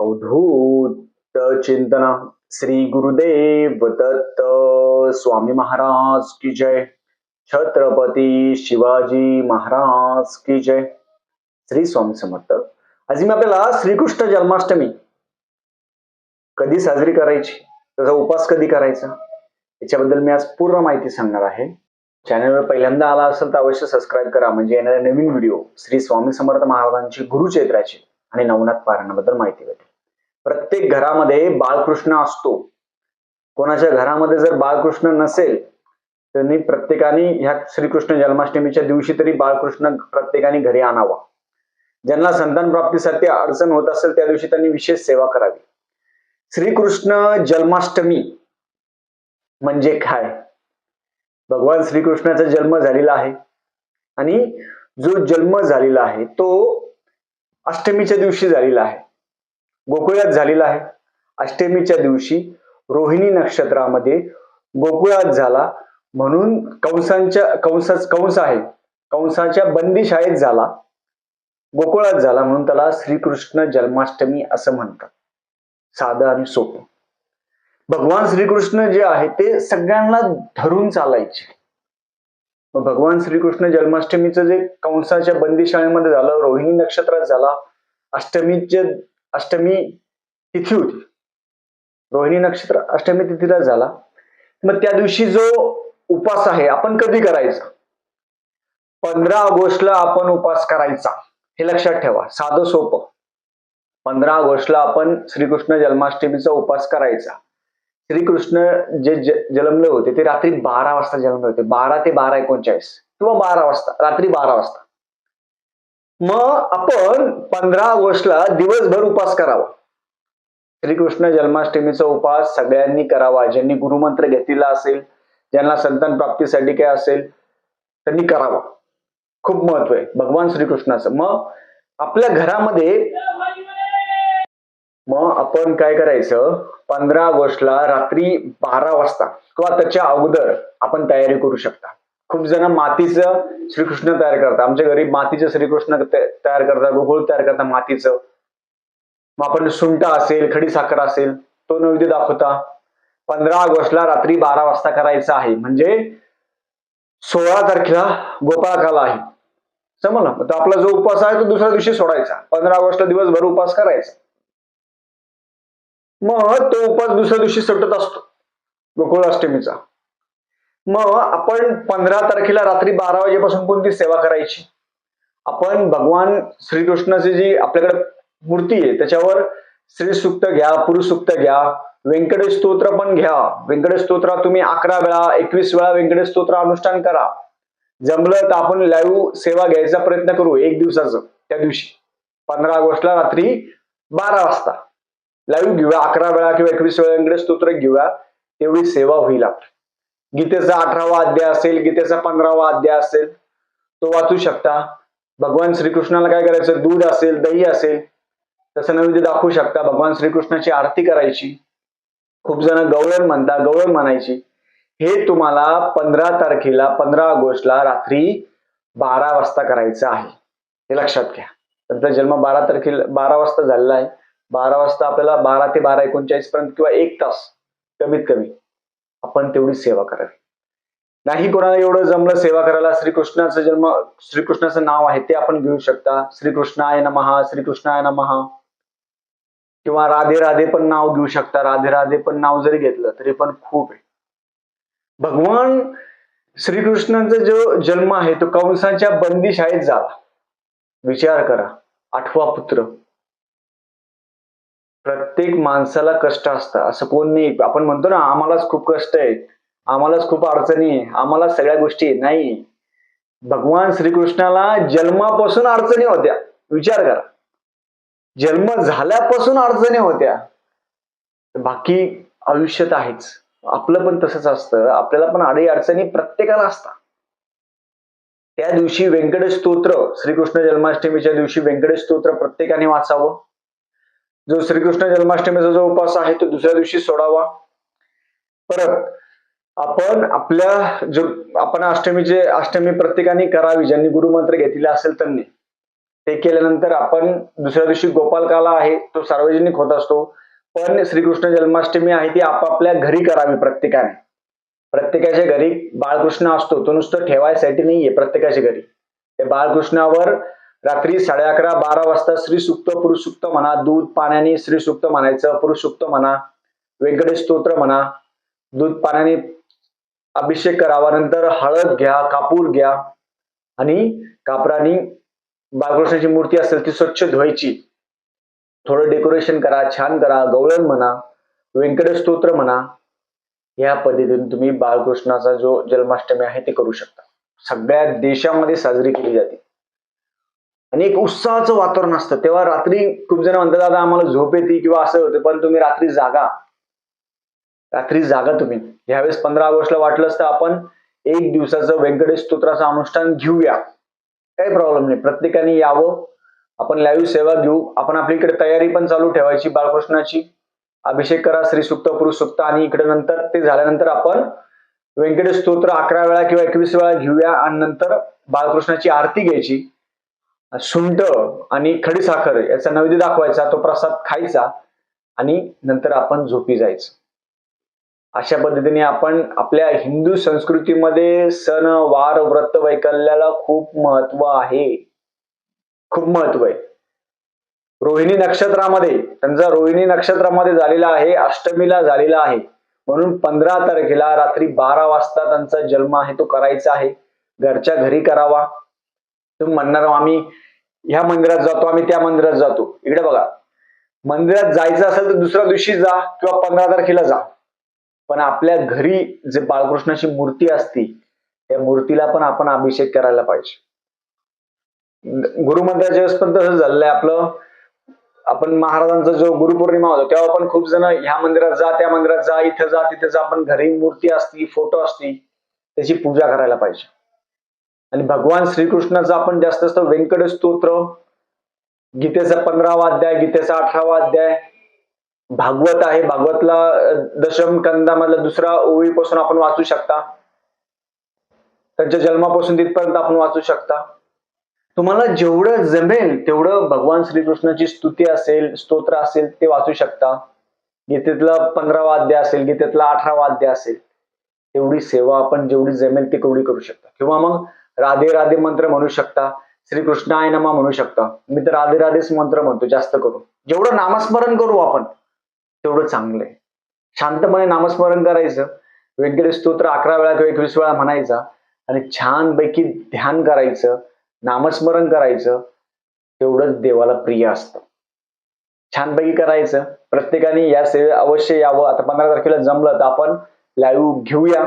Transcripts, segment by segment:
अवधूत चिंतन श्री गुरुदेव दत्त स्वामी महाराज की जय. छत्रपती शिवाजी महाराज की जय. श्री स्वामी समर्थ. आज मी आपल्याला श्रीकृष्ण जन्माष्टमी कधी साजरी करायची त्याचा उपास कधी करायचा याच्याबद्दल मी आज पूर्ण माहिती सांगणार आहे. चॅनलवर पहिल्यांदा आला असेल तर अवश्य सबस्क्राईब करा. म्हणजे येणारे नवीन व्हिडिओ श्री स्वामी समर्थ महाराजांची गुरुचैत्राची आणि नवनाथ पारायणाबद्दल माहिती भेटेल. प्रत्येक घरामध्ये बाळकृष्ण असतो. कोणाच्या घरामध्ये जर बाळकृष्ण नसेल त्यांनी प्रत्येकाने ह्या श्रीकृष्ण जन्माष्टमीच्या दिवशी तरी बाळकृष्ण प्रत्येकाने घरी आणावा. ज्यांना संतान प्राप्तीसाठी अडचण होत असेल त्या दिवशी त्यांनी विशेष सेवा करावी. श्रीकृष्ण जन्माष्टमी म्हणजे काय? भगवान श्रीकृष्णाचा जन्म झालेला आहे आणि जो जन्म झालेला आहे तो अष्टमीच्या दिवशी झालेला आहे. गोकुळात झालेला आहे. अष्टमीच्या दिवशी रोहिणी नक्षत्रामध्ये गोकुळात झाला म्हणून कंसांच्या कंसाच कंस आहे. कंसाच्या बंदी शाळेत झाला. गोकुळात झाला म्हणून त्याला श्रीकृष्ण जन्माष्टमी असं म्हणतात. साधं आणि सोपं. भगवान श्रीकृष्ण जे आहे ते सगळ्यांना धरून चालायचे. भगवान श्रीकृष्ण जन्माष्टमीचं जे कंसाच्या बंदीशाळेमध्ये झालं रोहिणी नक्षत्रात झाला अष्टमीचे अष्टमी तिथी होती. रोहिणी नक्षत्र अष्टमी तिथीला झाला. मग त्या दिवशी जो उपास आहे आपण कधी करायचा? पंधरा ऑगस्टला आपण उपास करायचा. हे लक्षात ठेवा. साधं सोपं. पंधरा ऑगस्टला आपण श्रीकृष्ण जन्माष्टमीचा उपास करायचा. श्रीकृष्ण जे जन्मले होते ते रात्री बारा वाजता जन्मले होते. बारा ते बारा एकोणचाळीस. किंवा बारा वाजता रात्री बारा वाजता. मग आपण पंधरा ऑगस्टला दिवसभर उपास करावा. श्रीकृष्ण जन्माष्टमीचा उपास सगळ्यांनी करावा. ज्यांनी गुरुमंत्र घेतलेला असेल ज्यांना संतान प्राप्तीसाठी काय असेल त्यांनी करावा. खूप महत्त्व आहे. भगवान श्रीकृष्णाचं. मग आपल्या घरामध्ये मग आपण काय करायचं? पंधरा ऑगस्टला रात्री बारा वाजता किंवा त्याच्या अगोदर आपण तयारी करू शकता. खूप जण मातीचं श्रीकृष्ण तयार करतात. आमच्या घरी मातीचं श्रीकृष्ण तयार करतात गोकुळ तयार करतात मातीचं. मग आपण सुंटा असेल खडी साखर असेल तो नैवेद्य दाखवता. पंधरा ऑगस्टला रात्री बारा वाजता करायचा आहे. म्हणजे सोळा तारखेला गोपाळकाला आहे. समजलं? तर आपला जो उपवास आहे तो दुसऱ्या दिवशी सोडायचा. पंधरा ऑगस्टला दिवसभर उपवास करायचा. मग तो उपवास दुसऱ्या दिवशी सुटत असतो. गोकुळ अष्टमीचा मग आपण पंधरा तारखेला रात्री बारा वाजेपासून कोणती सेवा करायची? आपण भगवान श्रीकृष्णाची जी आपल्याकडे मूर्ती आहे त्याच्यावर श्री सुक्त घ्या पुरुष सुक्त घ्या व्यंकटेश स्तोत्र पण घ्या. व्यंकटेश स्तोत्र तुम्ही अकरा वेळा एकवीस वेळा व्यंकटेश स्तोत्र अनुष्ठान करा. जमलं तर आपण लाईव्ह सेवा घ्यायचा प्रयत्न करू एक दिवसाचं त्या दिवशी. पंधरा ऑगस्टला रात्री बारा वाजता. लाईव्ह घेऊया अकरा वेळा किंवा एकवीस वेळा व्यंकटेश स्तोत्र घेऊया तेवढी सेवा होईल आपली. गीतेचा अठरावा अध्याय असेल गीतेचा पंधरावा अध्याय असेल तो वाचू शकता. भगवान श्रीकृष्णाला काय करायचं? दूध असेल दही असेल तसं नैवेद्य दाखवू शकता. भगवान श्रीकृष्णाची आरती करायची. खूप जण गवळण म्हणता गवळण म्हणायची. हे तुम्हाला पंधरा तारखेला पंधरा ऑगस्टला रात्री बारा वाजता करायचं आहे. हे लक्षात घ्या. त्यांचा जन्म बारा तारखेला बारा वाजता झालेला आहे. बारा वाजता आपल्याला बारा ते बारा एकोणचाळीस पर्यंत किंवा एक तास कमीत कमी. आपण तेवढी सेवा करावी. नाही कोणाला एवढं जमलं सेवा करायला श्रीकृष्णाचं जन्म श्रीकृष्णाचं नाव आहे ते आपण घेऊ शकता. श्रीकृष्णाय नमहा श्रीकृष्णाय नमहा किंवा राधे राधे पण नाव घेऊ शकता. राधे राधे पण नाव जरी घेतलं तरी पण खूप आहे. भगवान श्रीकृष्णांचा जो जन्म आहे तो कंसाच्या बंदीशाळेत झाला. विचार करा. आठवा पुत्र. प्रत्येक माणसाला कष्ट असतं असं कोण नाही. आपण म्हणतो ना आम्हालाच खूप कष्ट आहे आम्हालाच खूप अडचणी आहे आम्हाला सगळ्या गोष्टी नाही. भगवान श्रीकृष्णाला जन्मापासून अडचणी होत्या. विचार करा. जन्म झाल्यापासून अडचणी होत्या. बाकी आयुष्यात आहेच. आपलं पण तसंच असतं. आपल्याला पण अडी अडचणी प्रत्येकाला असतात. त्या दिवशी व्यंकटेश स्तोत्र श्रीकृष्ण जन्माष्टमीच्या दिवशी व्यंकटेश स्तोत्र प्रत्येकाने वाचावं. जो श्रीकृष्ण जन्माष्टमीचा जो उपास आहे तो दुसऱ्या दिवशी सोडावा. परत आपण आपल्या जो आपण अष्टमीचे अष्टमी प्रत्येकाने करावी. ज्यांनी गुरुमंत्र घेतले असेल त्यांनी. ते केल्यानंतर आपण दुसऱ्या दिवशी गोपालकाला आहे तो सार्वजनिक होत असतो. पण श्रीकृष्ण जन्माष्टमी आहे ती आपापल्या घरी करावी प्रत्येकाने. प्रत्येकाच्या घरी बाळकृष्ण असतो तो नुसतं ठेवायसाठी नाहीये प्रत्येकाच्या घरी. त्या बाळकृष्णावर रात्री साडे अकरा बारा वाजता श्री सुक्त पुरुष सुक्त म्हणा दूध पाण्याने श्रीसुक्त म्हणायचं पुरुष सुक्त म्हणा व्यंकटेश स्तोत्र म्हणा दूध पाण्याने अभिषेक करावा नंतर हळद घ्या कापूर घ्या आणि कापराने बाळकृष्णाची मूर्ती असेल ती स्वच्छ धुवायची. थोडं डेकोरेशन करा छान करा गवळण म्हणा व्यंकटेश स्तोत्र म्हणा या पद्धतीने तुम्ही बाळकृष्णाचा जो जन्माष्टमी आहे ते करू शकता. सगळ्या देशामध्ये साजरी केली जाते. आणि एक उत्साहाचं वातावरण असतं. तेव्हा रात्री खूप जण म्हणतात दादा आम्हाला झोप येते किंवा असं होतं पण तुम्ही रात्री जागा. रात्री जागा तुम्ही. यावेळेस पंधरा ऑगस्टला वाटलं असतं आपण एक दिवसाचं व्यंकटेश स्तोत्राचं अनुष्ठान घेऊया. काही प्रॉब्लेम नाही. प्रत्येकाने यावं. आपण लाईव्ह सेवा घेऊ. आपण आपली इकडे तयारी पण चालू ठेवायची बाळकृष्णाची. अभिषेक करा श्री सुक्त पुरुष सुक्त आणि इकडे नंतर ते झाल्यानंतर आपण व्यंकटेश स्तोत्र अकरा वेळा किंवा एकवीस वेळा घेऊया. आणि नंतर बाळकृष्णाची आरती घ्यायची. सुंठ आणि खडीसाखर याचा नैवेद्य दाखवायचा तो प्रसाद खायचा आणि नंतर आपण झोपी जायचं. अशा पद्धतीने आपण आपल्या हिंदू संस्कृतीमध्ये सण वार व्रत वैकल्याला खूप महत्त्व आहे. खूप महत्त्व आहे. रोहिणी नक्षत्रामध्ये त्यांचा रोहिणी नक्षत्रामध्ये झालेला आहे अष्टमीला झालेला आहे. म्हणून पंधरा तारखेला रात्री बारा वाजता त्यांचा जन्म आहे तो करायचा आहे. घरच्या घरी करावा. तुम्ही म्हणणार आम्ही ह्या मंदिरात जातो आम्ही त्या मंदिरात जातो. इकडे बघा. मंदिरात जायचं असेल तर दुसऱ्या दिवशी जा किंवा पंधरा तारखेला जा. पण आपल्या घरी जे बाळकृष्णाची मूर्ती असती त्या मूर्तीला पण आपण अभिषेक करायला पाहिजे. गुरुमंत्राच्या वेळेस पण तसं झालंय आपलं. आपण महाराजांचा जो गुरुपौर्णिमा होता तेव्हा पण खूप जण ह्या मंदिरात जा त्या मंदिरात जा इथं जा तिथे जा. पण घरी मूर्ती असती फोटो असती त्याची पूजा करायला पाहिजे. आणि भगवान श्रीकृष्णाचं आपण जास्त असतं व्यंकट स्तोत्र गीतेचा पंधरावा अध्याय गीतेचा अठरावा अध्याय भागवत आहे. भागवतला दशम कंदामधला दुसरा ओळीपासून आपण वाचू शकता. त्यांच्या जन्मापासून तिथपर्यंत आपण वाचू शकता. तुम्हाला जेवढं जमेल तेवढं भगवान श्रीकृष्णाची स्तुती असेल स्तोत्र असेल ते वाचू शकता. गीतेतला पंधरावा अध्याय असेल गीतेतला अठरावा अध्याय असेल तेवढी सेवा आपण जेवढी जमेल ती तेवढी करू शकता. किंवा मग राधे राधे मंत्र म्हणू शकता श्रीकृष्ण आय नमा म्हणू शकता. मी तर राधे राधेच मंत्र म्हणतो जास्त करून. जेवढं नामस्मरण करू आपण तेवढं चांगलं आहे. शांतपणे नामस्मरण करायचं. व्यंकटेश स्तोत्र अकरा वेळा किंवा एकवीस वेळा म्हणायचा. आणि छानपैकी ध्यान करायचं नामस्मरण करायचं तेवढंच देवाला प्रिय असतं. छानपैकी करायचं. प्रत्येकाने या सेवे अवश्य यावं. आता पंधरा तारखेला जमलं तर आपण लाईव्ह घेऊया.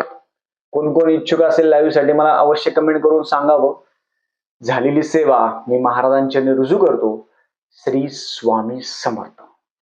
कोण कोण इच्छुक असेल लाईव्हसाठी मला अवश्य कमेंट करून सांगावं. झालेली सेवा मी महाराजांच्या रुजू करतो. श्री स्वामी समर्थ.